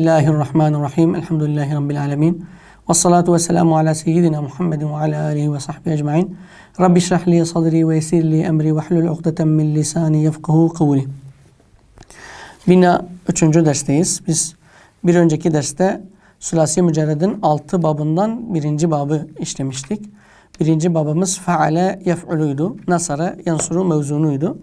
Bismillahirrahmanirrahim. Elhamdülillahi Rabbil alemin. Ve salatu ve selamu ala seyyidina Muhammedin ve ala alihi ve sahbihi ecma'in. Rabbi şrah li sadri ve yesir li emri ve hlul uqdeten min lisani yefkahu kavli. Bina 3. dersteyiz. Biz bir önceki derste Sülasi Mücerred'in 6 babından birinci babı işlemiştik. Birinci babımız faale yef'uluydu. Nasara yansuru mevzunuydu.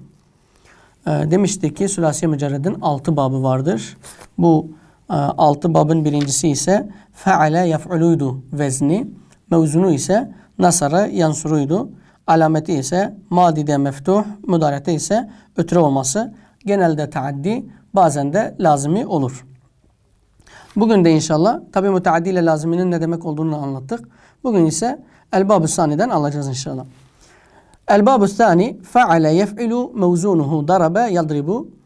Ee, demiştik ki Sülasi Mücerred'in 6 babı vardır. Bu e, 6 babın birincisi ise faale yef'uluydu vezni. Mevzunu ise nasara yansuruydu. Alameti ise madide meftuh, müdarete ise ötre olması. Genelde taaddi, bazen de lazimi olur. Bugün de inşallah tabi müteaddi ile laziminin ne demek olduğunu anlattık. Bugün ise el-bab-ı saniden alacağız inşallah. El-bab-ı sani feale yef'ilu mevzunuhu darabe yadribu.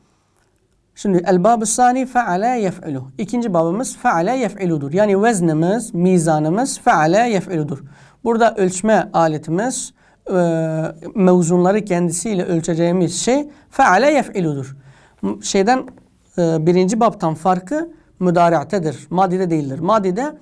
Şimdi el-bab-ı sani feale yef'ilu. İkinci babımız feale yef'iludur. Yani veznimiz, mizanımız feale yef'iludur. Burada ölçme aletimiz e, mevzunları kendisiyle ölçeceğimiz şey feale yef'iludur. Şeyden e, birinci babtan farkı müdare'tedir. Madide değildir. Madide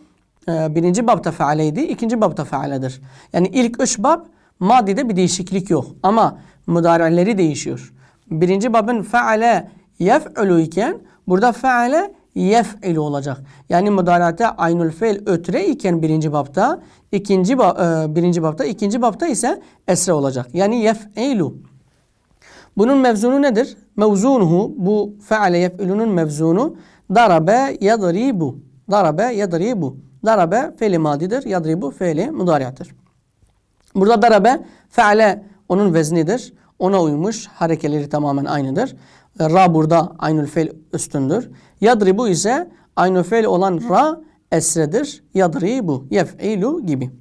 e, birinci babta fealeydi, ikinci babta fealedir. Yani ilk üç bab madide bir değişiklik yok. Ama müdare'leri değişiyor. Birinci babın feale yef'ulu iken burada feale yef'ilu olacak. Yani müdareate aynül feil ötre iken birinci babta, ikinci ba, e, birinci babta, ikinci babta ise esre olacak. Yani yef'ilu. Bunun mevzunu nedir? Mevzunuhu bu feale yef'ilunun mevzunu darabe yadribu. Darabe yadribu. Darabe fiili madidir. Yadribu fiili mudariyattır. Burada darabe feale onun veznidir. Ona uymuş. Harekeleri tamamen aynıdır. Ra burada aynül fiil üstündür. Yadribu ise aynül fiil olan ra esredir. Yadribu. Yef'ilu gibi.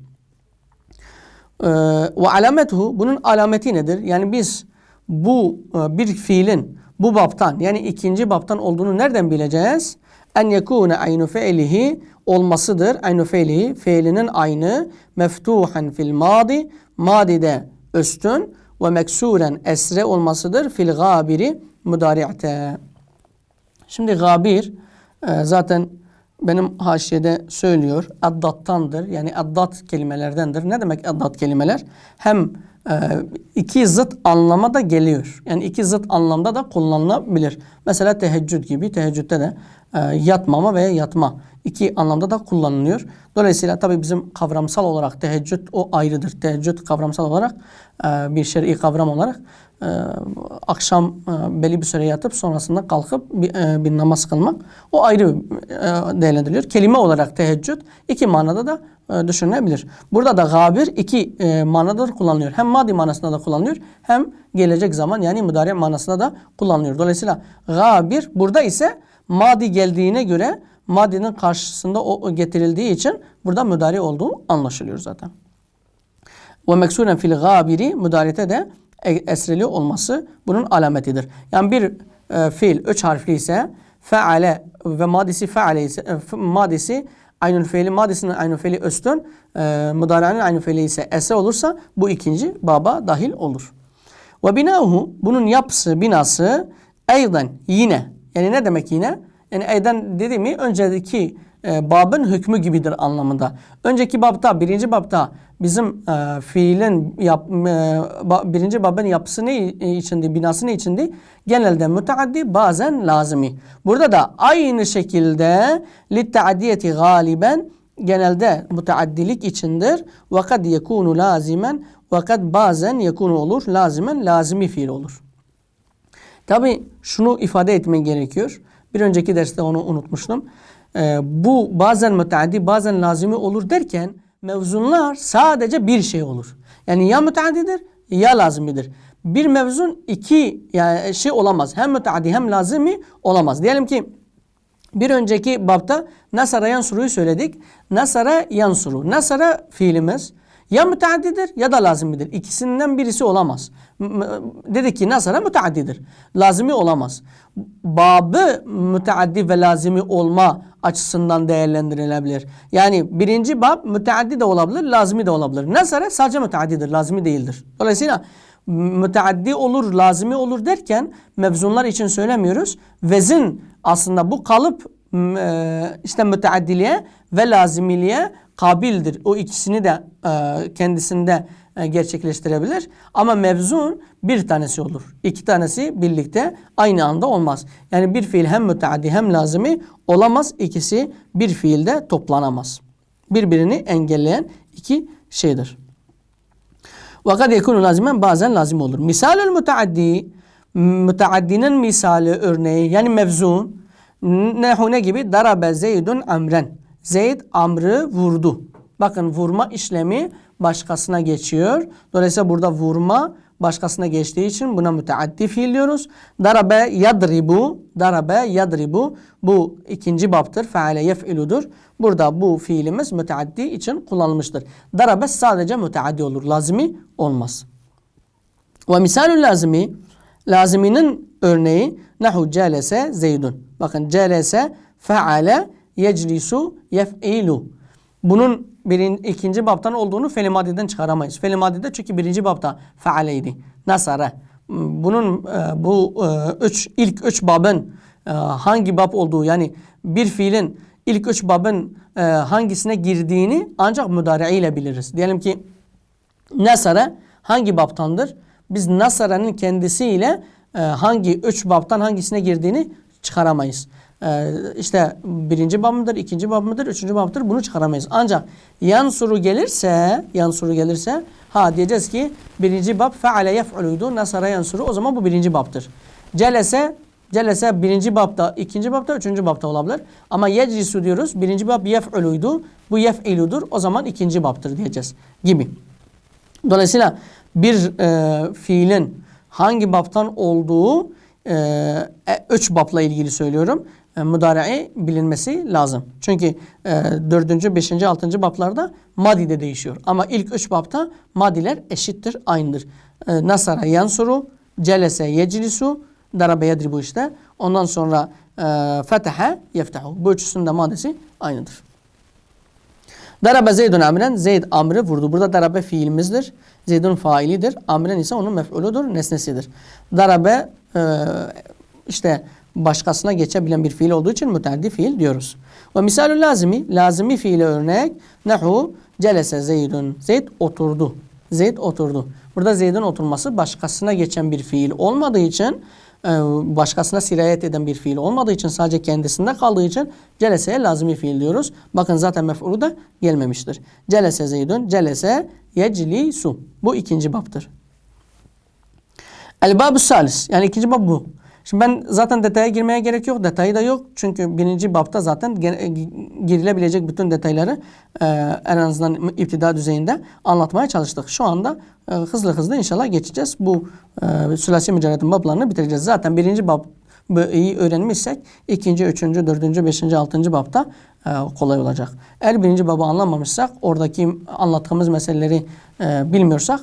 Ee, ve alametuhu bunun alameti nedir? Yani biz bu e, bir fiilin bu baptan yani ikinci baptan olduğunu nereden bileceğiz? En yekune aynu fiilihi olmasıdır. Aynu fiilihi fiilinin aynı meftuhan fil madi madide üstün ve meksuren esre olmasıdır fil gabiri mudari'te. Şimdi gabir e, zaten benim haşiyede söylüyor. Addattandır. Yani addat kelimelerdendir. Ne demek addat kelimeler? Hem e, iki zıt anlama da geliyor. Yani iki zıt anlamda da kullanılabilir. Mesela teheccüd gibi. Teheccüde de e, yatmama veya yatma. İki anlamda da kullanılıyor. Dolayısıyla tabi bizim kavramsal olarak teheccüd o ayrıdır. Teheccüd kavramsal olarak e, bir şer'i kavram olarak e, akşam e, belli bir süre yatıp sonrasında kalkıp bir, bir namaz kılmak o ayrı değerlendiriliyor. Kelime olarak teheccüd iki manada da düşünülebilir. Burada da gabir iki manada da kullanılıyor. Hem madi manasında da kullanılıyor hem gelecek zaman yani müdari manasında da kullanılıyor. Dolayısıyla gabir burada ise madi geldiğine göre madinin karşısında o getirildiği için burada müdari olduğu anlaşılıyor zaten. Ve meksuren fil gabiri müdarete de esreli olması bunun alametidir. Yani bir e, fiil üç harfli ise feale ve madisi feale ise e, madisi aynı fiili madisinin aynı fiili üstün e, müdarenin aynı fiili ise esre olursa bu ikinci baba dahil olur. Ve binahu bunun yapısı binası eyden yine yani ne demek yine? Yani eyden dedi mi önceki e, babın hükmü gibidir anlamında. Önceki babta, birinci babta bizim e, fiilin yap, e, birinci babın yapısı ne içindi, binası ne içindi? Genelde müteaddi, bazen lazimi. Burada da aynı şekilde litta'diyeti galiben genelde müteaddilik içindir. Ve kad yekunu lazimen ve kad bazen yekunu olur. Lazimen lazimi fiil olur. Tabi şunu ifade etmen gerekiyor. Bir önceki derste onu unutmuştum. Ee, bu bazen müteaddi bazen lazimi olur derken mevzunlar sadece bir şey olur. Yani ya müteaddidir ya lazimidir. Bir mevzun iki yani şey olamaz. Hem müteaddi hem lazimi olamaz. Diyelim ki bir önceki babta nasara yansuru'yu söyledik. Nasara yansuru. Nasara fiilimiz ya müteaddidir ya da lazimidir. İkisinden birisi olamaz. Dedik ki nasara müteaddidir. Lazimi olamaz. Babı müteaddi ve lazimi olma açısından değerlendirilebilir. Yani birinci bab müteaddi de olabilir, lazimi de olabilir. Nasara sadece müteaddidir, lazimi değildir. Dolayısıyla müteaddi olur, lazimi olur derken mevzunlar için söylemiyoruz. Vezin aslında bu kalıp e, işte müteaddiliğe ve lazimiliğe kabildir. O ikisini de e, kendisinde e, gerçekleştirebilir. Ama mevzun bir tanesi olur. İki tanesi birlikte aynı anda olmaz. Yani bir fiil hem müteaddi hem lazimi olamaz. İkisi bir fiilde toplanamaz. Birbirini engelleyen iki şeydir. Ve yekunu lazimen bazen lazım olur. Misalül müteaddi müteaddinin misali örneği yani mevzun nehu ne gibi? Darabe Zeydun amren. Zeyd amrı vurdu. Bakın vurma işlemi başkasına geçiyor. Dolayısıyla burada vurma başkasına geçtiği için buna müteaddi fiil diyoruz. Darabe yadribu, darabe yadribu bu ikinci baptır. Feale yef'iludur. Burada bu fiilimiz müteaddi için kullanılmıştır. Darabe sadece müteaddi olur. Lazimi olmaz. Ve misalü lazimi laziminin örneği nahu celese zeydun. Bakın celese feale yeclisu yef'ilu. Bunun birin, ikinci baptan olduğunu fel madiden çıkaramayız. Fel madide çünkü birinci bapta fealeydi. Nasara. Bunun e, bu e, üç ilk üç babın e, hangi bab olduğu yani bir fiilin ilk üç babın hangisine girdiğini ancak müdare ile biliriz. Diyelim ki Nasara hangi baptandır? Biz Nasara'nın kendisiyle hangi üç baptan hangisine girdiğini çıkaramayız. E, işte birinci bab mıdır, ikinci bab mıdır, üçüncü bab mıdır bunu çıkaramayız. Ancak yan soru gelirse, yan soru gelirse ha diyeceğiz ki birinci bab feale yef'uluydu, Nasara yan soru o zaman bu birinci babtır. Celese Celese birinci babda, ikinci babda, üçüncü babda olabilir. Ama yeclisu diyoruz. Birinci bab yef'uluydu. Bu yef'iludur. O zaman ikinci babtır diyeceğiz. Gibi. Dolayısıyla bir e, fiilin hangi baptan olduğu e, e, üç bapla ilgili söylüyorum. E, müdare'i bilinmesi lazım. Çünkü e, dördüncü, beşinci, altıncı baplarda madi de değişiyor. Ama ilk üç bapta madiler eşittir, aynıdır. E, nasara yansuru, celese yeclisu, darabe yedribu işte. Ondan sonra e, fetehe yeftehu. Bu üçüsünün de aynıdır. Darabe Zeydun amren. Zeyd amrı vurdu. Burada darabe fiilimizdir. Zeydun failidir. Amren ise onun mef'uludur, nesnesidir. Darabe e, işte başkasına geçebilen bir fiil olduğu için müteaddi fiil diyoruz. Ve misalü lazimi, lazimi fiile örnek nehu celese Zeydun. Zeyd oturdu. Zeyd oturdu. Burada Zeyd'in oturması başkasına geçen bir fiil olmadığı için e, başkasına sirayet eden bir fiil olmadığı için sadece kendisinde kaldığı için celeseye lazimi fiil diyoruz. Bakın zaten mef'ulu da gelmemiştir. Celese Zeydun, celese yeclisu. Bu ikinci baptır. El babu salis. Yani ikinci bab bu. Şimdi ben zaten detaya girmeye gerek yok. Detayı da yok. Çünkü birinci bapta zaten girilebilecek bütün detayları e, en azından iptida düzeyinde anlatmaya çalıştık. Şu anda e, hızlı hızlı inşallah geçeceğiz. Bu e, sülasi mücerredin bablarını bitireceğiz. Zaten birinci bab iyi öğrenmişsek ikinci, üçüncü, dördüncü, beşinci, altıncı babta e, kolay olacak. Eğer birinci babı anlamamışsak oradaki anlattığımız meseleleri e, bilmiyorsak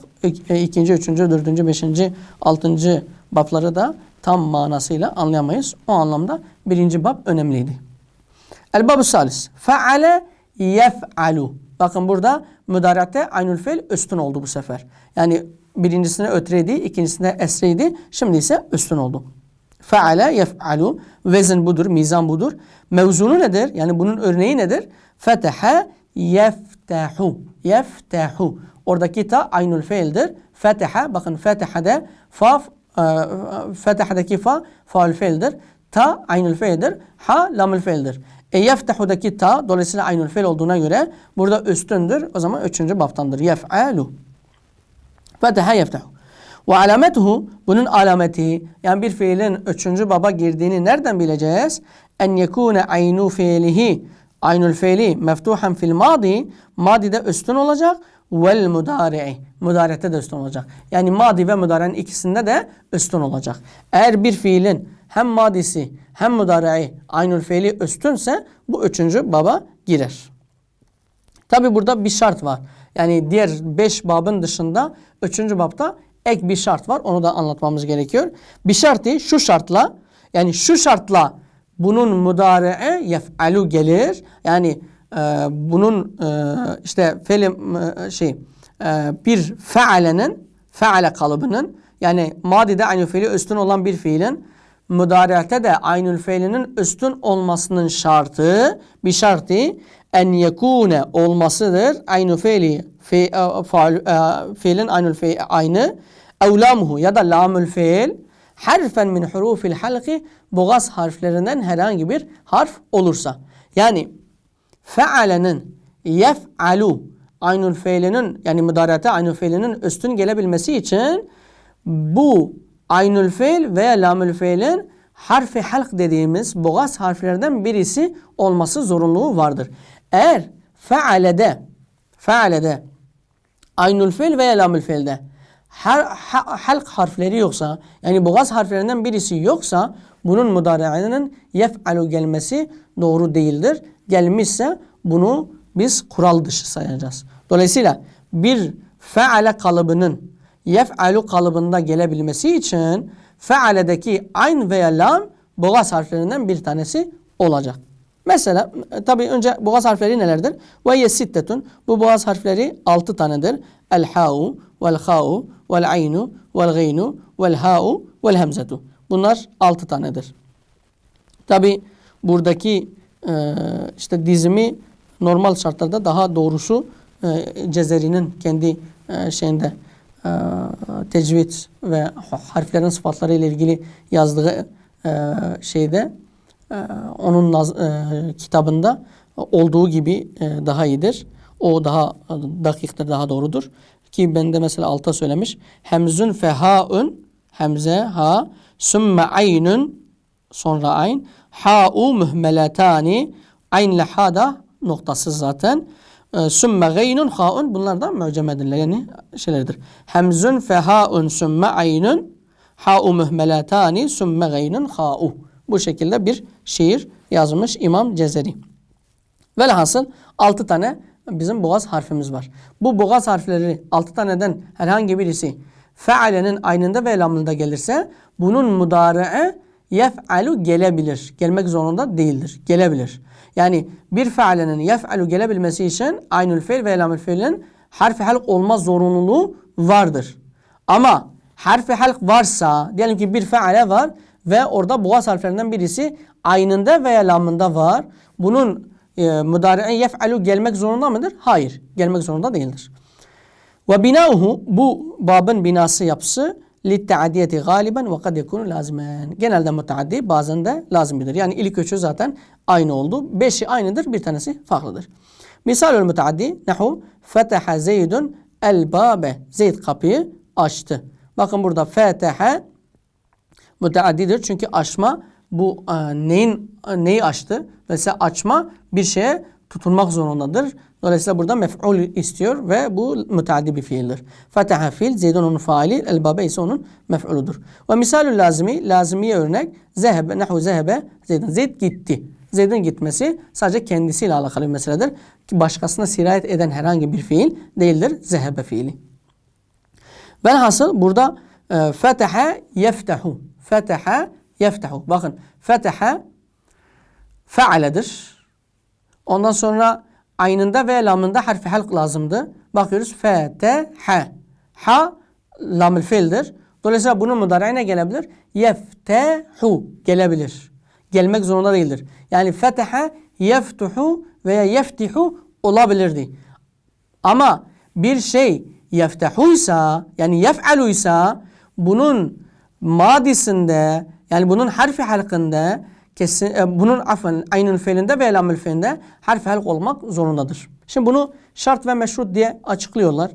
e, ikinci, üçüncü, dördüncü, beşinci, altıncı babları da tam manasıyla anlayamayız. O anlamda birinci bab önemliydi. El babu salis. Feale yef'alu. Bakın burada müdarete aynül fiil üstün oldu bu sefer. Yani birincisine ötreydi, ikincisine esreydi. Şimdi ise üstün oldu. Feale yef'alu. Vezin budur, mizan budur. Mevzunu nedir? Yani bunun örneği nedir? Fetehe yeftehu. Yeftehu. Oradaki ta aynül fiildir. Fetehe, bakın fetehede fa Fetih'deki fa faul fiildir. Ta aynül fiildir. Ha lamül fiildir. E yeftehu'daki ta dolayısıyla aynül fiil olduğuna göre burada üstündür. O zaman üçüncü baftandır. Yef'alu. Fetiha yeftehu. Ve alametuhu bunun alameti yani bir fiilin üçüncü baba girdiğini nereden bileceğiz? En yekune aynu fiilihi aynül fiili meftuhan fil madi madide üstün olacak vel mudari'i. Mudarete de üstün olacak. Yani madi ve mudarenin ikisinde de üstün olacak. Eğer bir fiilin hem madisi hem mudari'i aynül fiili üstünse bu üçüncü baba girer. Tabi burada bir şart var. Yani diğer beş babın dışında üçüncü babda ek bir şart var. Onu da anlatmamız gerekiyor. Bir şartı şu şartla yani şu şartla bunun mudari'e yef'alu gelir. Yani e, bunun e, işte felim e, şey e, bir fealenin feale kalıbının yani madide aynı fiili üstün olan bir fiilin müdareate de aynül fiilinin üstün olmasının şartı bir şartı en yekune olmasıdır. Aynü fiili fi, e, faal, e, fiilin aynül fiil aynı evlamuhu ya da lamül fiil harfen min hurufil halki boğaz harflerinden herhangi bir harf olursa. Yani fealenin yef'alu aynül fiilinin yani müdarete aynül fiilinin üstün gelebilmesi için bu aynül fiil veya lamül fiilin harfi halk dediğimiz boğaz harflerden birisi olması zorunluluğu vardır. Eğer fealede fealede aynül fiil veya lamül fiilde her, ha, halk harfleri yoksa yani boğaz harflerinden birisi yoksa bunun müdare'nin yef'alu gelmesi doğru değildir. Gelmişse bunu biz kural dışı sayacağız. Dolayısıyla bir feale kalıbının yef'alu kalıbında gelebilmesi için fealedeki ayn veya lam boğaz harflerinden bir tanesi olacak. Mesela tabi önce boğaz harfleri nelerdir? Ve yesittetun. Bu boğaz harfleri altı tanedir. El ha'u vel ha'u vel aynu vel gaynu vel ha'u vel hemzetu. Bunlar altı tanedir. Tabi buradaki e, işte dizimi normal şartlarda daha doğrusu e, Cezeri'nin kendi e, şeyinde e, tecvid ve harflerin sıfatları ile ilgili yazdığı e, şeyde e, onun naz, e, kitabında olduğu gibi e, daha iyidir. O daha dakiktir, daha doğrudur. Ki bende mesela alta söylemiş. Hemzün fehaun hemze ha sümme aynun sonra ayn ha'u mühmeletani ayn lehada noktasız zaten. E, sümme gaynun ha'un bunlar da mücemedirler yani şeylerdir. Hemzün fehaun sümme aynun ha'u mühmeletani sümme gaynun ha'u. Bu şekilde bir şiir yazmış İmam Cezeri. Velhasıl altı tane bizim boğaz harfimiz var. Bu boğaz harfleri altı taneden herhangi birisi fealenin aynında ve lamında gelirse bunun mudari'e yef'alu gelebilir. Gelmek zorunda değildir. Gelebilir. Yani bir fealenin yef'alu gelebilmesi için aynül fiil ve lamül fiilin harfi halk olma zorunluluğu vardır. Ama harfi halk varsa diyelim ki bir feale var ve orada boğaz harflerinden birisi aynında veya lamında var. Bunun e, müdari'e yef'alu gelmek zorunda mıdır? Hayır. Gelmek zorunda değildir. Ve binauhu bu babın binası yapısı لِلْتَعَدِيَةِ galiben ve kad yekunu lazimen. Genelde müteaddi bazen de lazimidir. Yani ilk üçü zaten aynı oldu. Beşi aynıdır bir tanesi farklıdır. Misalül müteaddi nehu feteha zeydun el babe. Zeyd kapıyı açtı. Bakın burada feteha müteaddidir. Çünkü açma bu e, neyin neyi açtı? Mesela açma bir şeye tutunmak zorundadır. Dolayısıyla burada mef'ul istiyor ve bu müteaddi bir fiildir. Fetaha fiil, Zeydun onun faili, el babe ise onun mef'uludur. Ve misalü lazimi, lazimiye örnek, zehebe, nehu zehebe, Zeydun. Zeyd gitti. Zeyd'in gitmesi sadece kendisiyle alakalı bir meseledir. Ki başkasına sirayet eden herhangi bir fiil değildir. Zehebe fiili. Velhasıl burada e, fetaha yeftehu. Fetaha yeftehu. Bakın fetaha fealedir. Ondan sonra aynında ve lamında harfi halk lazımdı. Bakıyoruz feteha. Ha lamül fiildir. Dolayısıyla bunun müdareğine gelebilir. Yeftehu gelebilir. Gelmek zorunda değildir. Yani feteha yeftuhu veya yeftihu olabilirdi. Ama bir şey yeftehuysa yani yef'aluysa bunun madisinde yani bunun harfi halkında kesin e, bunun afen aynın fiilinde ve lamül fiilinde harfi halk olmak zorundadır. Şimdi bunu şart ve meşrut diye açıklıyorlar.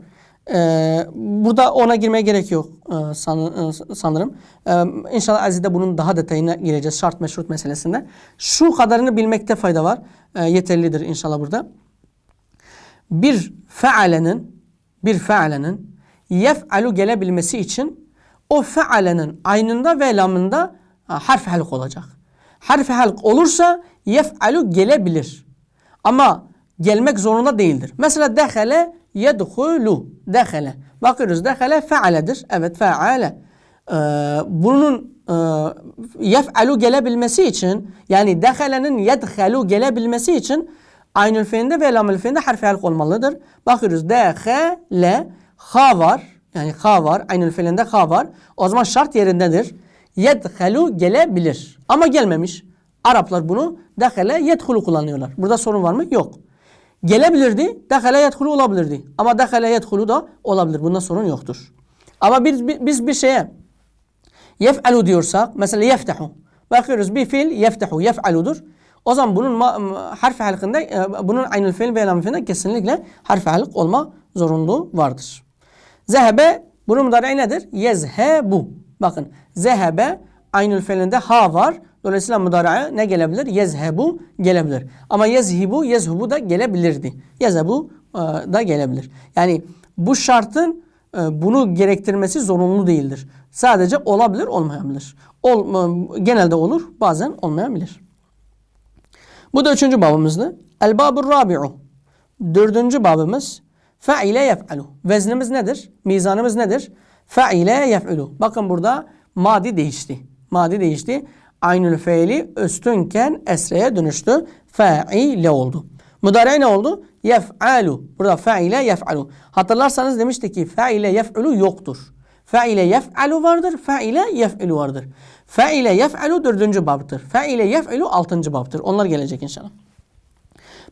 Ee, burada ona girmeye gerek yok e, san, e, sanırım. Ee, inşallah Aziz'de bunun daha detayına gireceğiz şart meşrut meselesinde. Şu kadarını bilmekte fayda var. Ee, yeterlidir inşallah burada. Bir fealenin bir fealenin yef'alu gelebilmesi için o fealenin aynında ve lamında harf halk olacak. Harf halk olursa yef'alu gelebilir. Ama gelmek zorunda değildir. Mesela dehale yedhulu. Dehale. Bakıyoruz dehale fealedir. Evet feale. Ee, bunun e, yef'alu gelebilmesi için yani dehalenin yedhalu gelebilmesi için aynül fiilinde ve lamül fiilinde harfi halk olmalıdır. Bakıyoruz dehale ha var. Yani ha var. Aynül fiilinde ha var. O zaman şart yerindedir. Yedhelu gelebilir. Ama gelmemiş. Araplar bunu dehale yedhulu kullanıyorlar. Burada sorun var mı? Yok. Gelebilirdi. Dehale yedhulu olabilirdi. Ama dehale yedhulu da olabilir. Bunda sorun yoktur. Ama biz, biz bir şeye yef'alu diyorsak mesela yeftahu. Bakıyoruz bir fiil yeftahu, yef'aludur. O zaman bunun harfi halkında e, bunun aynı fiil ve lam fiilinde kesinlikle harfi halk olma zorunluluğu vardır. Zehebe bunun mudari nedir? Yezhebu. Bakın zehebe aynı fiilinde ha var. Dolayısıyla mudari'e ne gelebilir? Yezhebu gelebilir. Ama yezhibu, yezhubu da gelebilirdi. Yezhebu e, da gelebilir. Yani bu şartın e, bunu gerektirmesi zorunlu değildir. Sadece olabilir, olmayabilir. Ol, e, genelde olur, bazen olmayabilir. Bu da üçüncü babımızdı. El babur rabi'u. Dördüncü babımız faile yef'alu. Veznimiz nedir? Mizanımız nedir? Faile yef'alu. Bakın burada madi değişti. Madi değişti. Aynül feili üstünken esreye dönüştü. Faile oldu. Mudari ne oldu? Yef'alu. Burada faile yef'alu. Hatırlarsanız demiştik ki faile yef'alu yoktur. Faile yef'alu vardır, faile yef'alu vardır. Faile yef'alu dördüncü babdır. Faile yef'alu altıncı babdır. Onlar gelecek inşallah.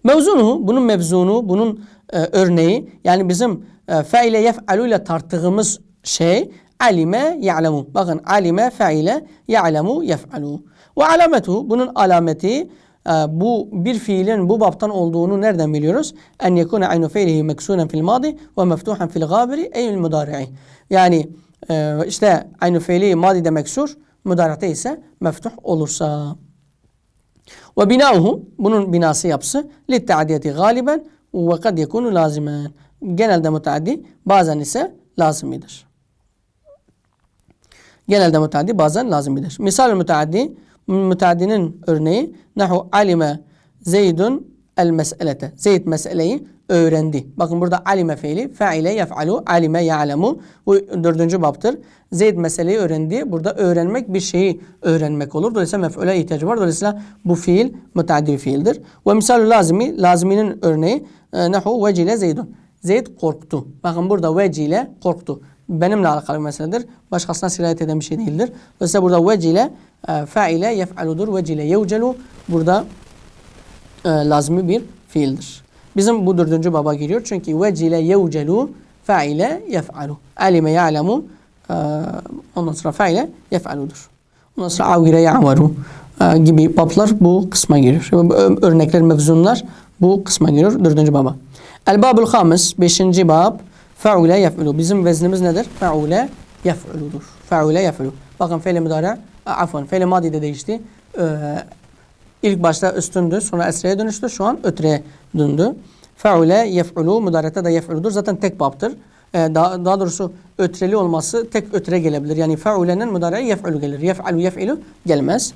Mevzunuhu, bunun mevzunu, bunun e, örneği yani bizim e, faile yef'alu ile tarttığımız şey alime ya'lemu. Bakın alime faile ya'lemu yef'alu. Ve alametu, bunun alameti e, bu bir fiilin bu baptan olduğunu nereden biliyoruz? En yekune aynu fiilihi meksunen fil madi ve meftuhan fil gabiri eyül mudari'i. Yani e, işte aynu fiili madide meksur, mudarate ise meftuh olursa. Ve binauhu bunun binası yapısı litteadiyeti galiben ve kad yekunu lazimen. Genelde müteaddi bazen ise lazimidir. Genelde müteaddi bazen lazimidir. Misal müteaddi müteaddinin örneği nahu alime zeydun el meselete. Zeyd meseleyi öğrendi. Bakın burada alime fiili faile yef'alu alime ya'lemu. Bu dördüncü baptır. Zeyd meseleyi öğrendi. Burada öğrenmek bir şeyi öğrenmek olur. Dolayısıyla mef'ule ihtiyacı var. Dolayısıyla bu fiil müteaddi fiildir. Ve misal lazimi laziminin örneği nahu vecile zeydun. Zeyd korktu. Bakın burada vecile korktu. Benimle alakalı bir meseledir. Başkasına sirayet eden bir şey değildir. Dolayısıyla burada vecile e, faile yef'aludur. Vecile yevcelu. Burada e, lazmi bir fiildir. Bizim bu dördüncü baba giriyor. Çünkü vecile yevcelu faile yef'alu. Alime ya'lemu e, ondan sonra faile yef'aludur. Ondan sonra avire ya'maru e, gibi bablar bu kısma giriyor. Örnekler, mevzunlar bu kısma giriyor. Dördüncü baba. El babul hamis. Beşinci bab. Fe'ule yef'ulu. Bizim veznimiz nedir? Fe'ule yef'uludur. Fe'ule yef'ulu. Bakın fe'li müdare, afwan fe'li madi de değişti. Ee, İlk başta üstündü, sonra esreye dönüştü, şu an ötreye döndü. Fe'ule yef'ulu, müdarete de yef'uludur. Zaten tek baptır. Ee, daha, daha doğrusu ötreli olması tek ötre gelebilir. Yani fe'ulenin müdareye yef'ulu gelir. Yef'alu yef'ilu gelmez.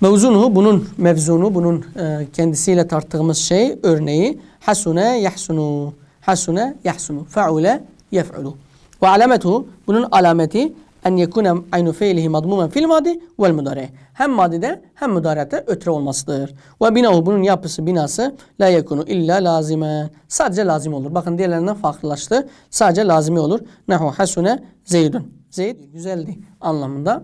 Mevzunuhu bunun mevzunu bunun e, kendisiyle tarttığımız şey örneği hasune yahsunu. Hasune yahsunu. Fe'ule yef'ulu. Ve alametuhu bunun alameti en yekune aynu fiilihi madmumen fil madi vel mudari. Hem madide hem mudarete ötre olmasıdır. Ve binahu bunun yapısı binası la yekunu illa lazimen. Sadece lazim olur. Bakın diğerlerinden farklılaştı. Sadece lazimi olur. Nahu hasune zeydun. Zeyd güzeldi anlamında.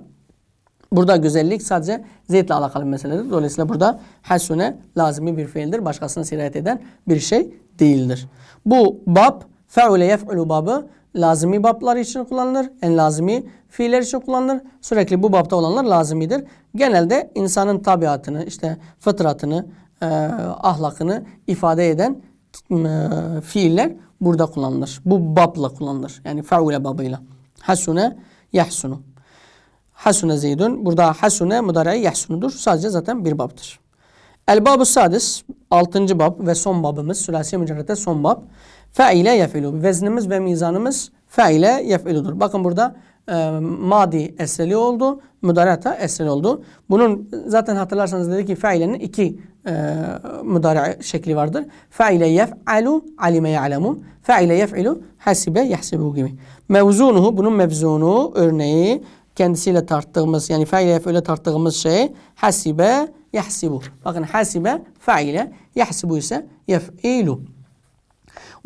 Burada güzellik sadece zeytle alakalı bir meseledir. Dolayısıyla burada hasune lazimi bir fiildir. Başkasına sirayet eden bir şey değildir. Bu bab fe'ule yef'ulu babı lazimi bablar için kullanılır. En lazimi fiiller için kullanılır. Sürekli bu babta olanlar lazimidir. Genelde insanın tabiatını, işte fıtratını, e, ahlakını ifade eden e, fiiller burada kullanılır. Bu babla kullanılır. Yani fe'ule babıyla. Hasune yahsunu. Hasune zeydun. Burada hasune mudari yahsunudur. Sadece zaten bir babdır. El babu sadis. Altıncı bab ve son babımız. Sülasiye mücerrete son bab. Fe'ile yef'ilu. Veznimiz ve mizanımız fe'ile yef'iludur. Bakın burada e, madi esreli oldu. Mudarata esreli oldu. Bunun zaten hatırlarsanız dedi ki fe'ilenin iki e, mudari şekli vardır. Fe'ile yef'alu alime ya'lemu. Fe'ile yef'ilu hasibe yahsibu gibi. Mevzunuhu bunun mevzunu örneği kendisiyle tarttığımız yani faile yef'ule tarttığımız şey hasibe yahsibu. Bakın hasibe faile yahsibu ise yef'ilu.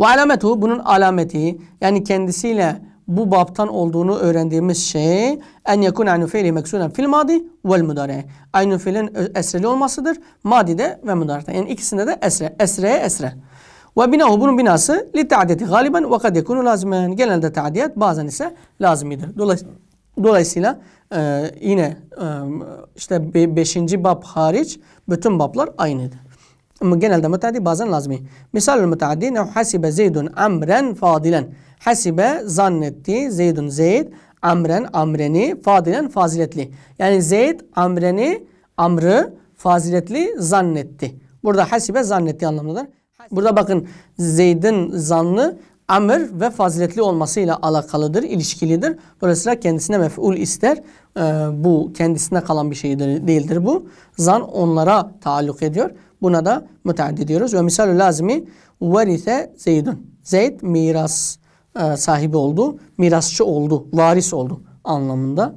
Ve alametu bunun alameti yani kendisiyle bu babtan olduğunu öğrendiğimiz şey en yakun aynu fiili meksulen fil madi vel mudari. Aynu fiilin esreli olmasıdır. Madide ve mudarete. Yani ikisinde de esre. Esreye esre. Ve binahu bunun binası li ta'diyeti galiben ve kad yekunu lazimen. Genelde ta'diyet bazen ise lazimidir. Dolayısıyla, dolayısıyla e, yine e, işte 5. bab hariç bütün bablar aynıdır. Ama genelde müteaddi bazen lazmi. Misal müteaddi ne hasibe Zeydun amren fadilen. Hasibe zannetti Zeydun Zeyd amren amreni fadilen faziletli. Yani Zeyd amreni amrı faziletli zannetti. Burada hasibe zannetti anlamındadır. Burada bakın Zeyd'in zannı amr ve faziletli olmasıyla alakalıdır, ilişkilidir. Dolayısıyla kendisine mef'ul ister. Ee, bu kendisine kalan bir şeydir, değildir bu. Zan onlara taalluk ediyor. Buna da müteaddi diyoruz. Ve misal lazimi verise Zeydun. Zeyd miras e, sahibi oldu, mirasçı oldu, varis oldu anlamında.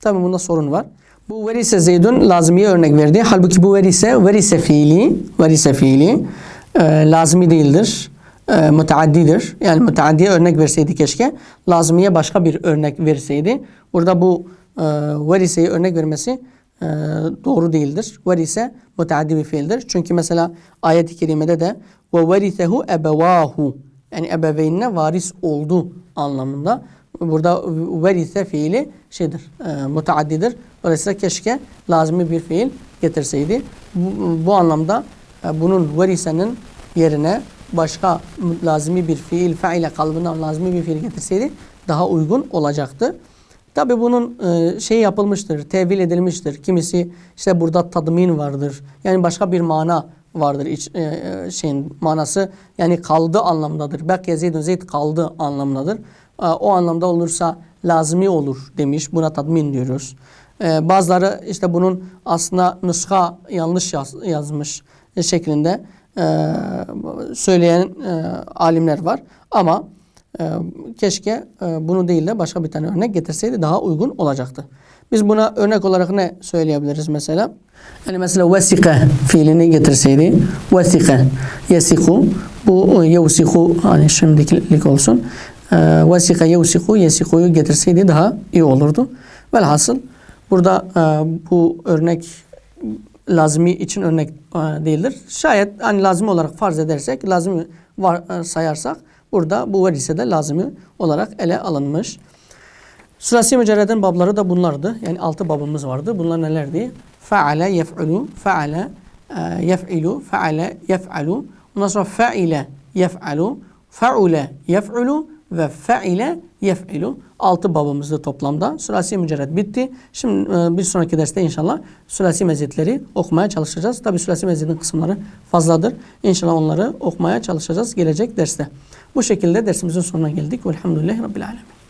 Tabi bunda sorun var. Bu verise Zeydun lazimiye örnek verdi. Halbuki bu verise, verise fiili, verise fiili e, lazimi değildir. E, müteaddidir. Yani müteaddiye örnek verseydi keşke. Lazimiye başka bir örnek verseydi. Burada bu e, veriseyi örnek vermesi e, doğru değildir. Verise müteaddi bir fiildir. Çünkü mesela ayet-i kerimede de ve verisehu ebevahu yani ebeveynine varis oldu anlamında. Burada verise fiili şeydir, e, müteaddidir. Dolayısıyla keşke lazimi bir fiil getirseydi. Bu, bu anlamda e, bunun verisenin yerine başka lazimi bir fiil, feile kalıbından lazimi bir fiil getirseydi daha uygun olacaktı. Tabi bunun şey yapılmıştır, tevil edilmiştir. Kimisi işte burada tadmin vardır. Yani başka bir mana vardır iç, e, e, şeyin manası. Yani kaldı anlamdadır. Belki Zeydun Zeyd kaldı anlamdadır. O anlamda olursa lazimi olur demiş. Buna tadmin diyoruz. E, bazıları işte bunun aslında nuska yanlış yaz, yazmış şeklinde e, söyleyen e, alimler var. Ama e, keşke e, bunu değil de başka bir tane örnek getirseydi daha uygun olacaktı. Biz buna örnek olarak ne söyleyebiliriz mesela? Yani mesela vesika fiilini getirseydi. Vesika, yesiku. Bu yevsiku hani şimdilik olsun. E, vesika, yevsiku, yesikuyu getirseydi daha iyi olurdu. Velhasıl burada e, bu örnek lazimi için örnek e, değildir. Şayet hani lazım olarak farz edersek, lazım var, e, sayarsak burada bu verise de lazimi olarak ele alınmış. Sülasi mücerreden babları da bunlardı. Yani altı babımız vardı. Bunlar nelerdi? Feale yef'ulu, feale e, yef'ilu, feale yef'alu. Ondan sonra fe'ile yef'alu, fe'ule yef'ulu ve fe'ile yef'ilu. Altı babımızdı toplamda. Sülasi mücerred bitti. Şimdi e, bir sonraki derste inşallah sülasi meziyetleri okumaya çalışacağız. Tabi sülasi meziyetin kısımları fazladır. İnşallah onları okumaya çalışacağız gelecek derste. Bu şekilde dersimizin sonuna geldik. Velhamdülillahi Rabbil Alemin.